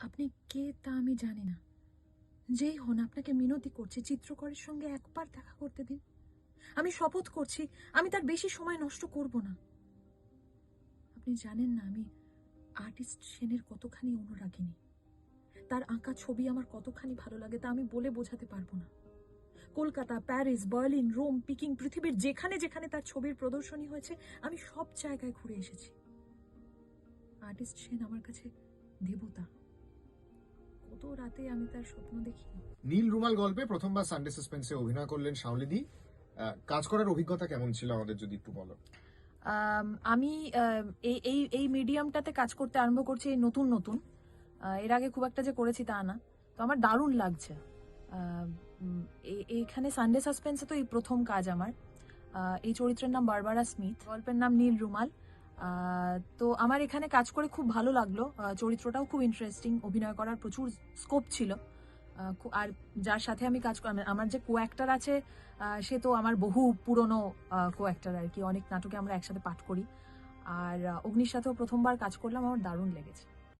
আপনি কে তা আমি জানি না। যেই হন, আপনাকে মিনতি করছি, চিত্রকরের সঙ্গে একবার দেখা করতে দিন। আমি শপথ করছি, আমি তার বেশি সময় নষ্ট করব না। আপনি জানেন না, আমি আর্টিস্ট সেনের কতখানি অনুরাগিনী। তার আঁকা ছবি আমার কতখানি ভালো লাগে তা আমি বলে বোঝাতে পারব না। Kolkata, Paris, Berlin, Rome, Peking, পৃথিবীর যেখানে যেখানে তার ছবির প্রদর্শনী হয়েছে, আমি সব জায়গায় ঘুরে এসেছি। আর্টিস্ট সেন আমার কাছে দেবতা। রাতে আমি তার স্বপ্ন দেখি। নীল রুমাল গল্পে প্রথমবার সানডে সাসপেন্সে অভিনয় করলেন শাওলিদি কাজ করার অভিজ্ঞতা কেমন ছিল আমাদের যদি একটু বলো? আমি এই এই এই মিডিয়ামটাতে কাজ করতে আরম্ভ করছি এই নতুন নতুন। এর আগে খুব একটা যে করেছি তা না। তো আমার দারুণ লাগছে। এইখানে সানডে সাসপেন্সে তো এই প্রথম কাজ আমার। এই চরিত্রের নাম বারবারা স্মিথ গল্পের নাম নীল রুমাল। আহ, তো আমার এখানে কাজ করে খুব ভালো লাগল। চরিত্রটাও খুব ইন্টারেস্টিং অভিনয় করার প্রচুর স্কোপ ছিল। আর যার সাথে আমি কাজ আমার যে কো অ্যাক্টার আছে সে তো আমার বহু পুরনো কো অ্যাক্টার আর কি। অনেক নাটকে আমরা একসাথে পাঠ করি। আর অগ্নির সাথেও প্রথমবার কাজ করলাম, আমার দারুণ লেগেছে।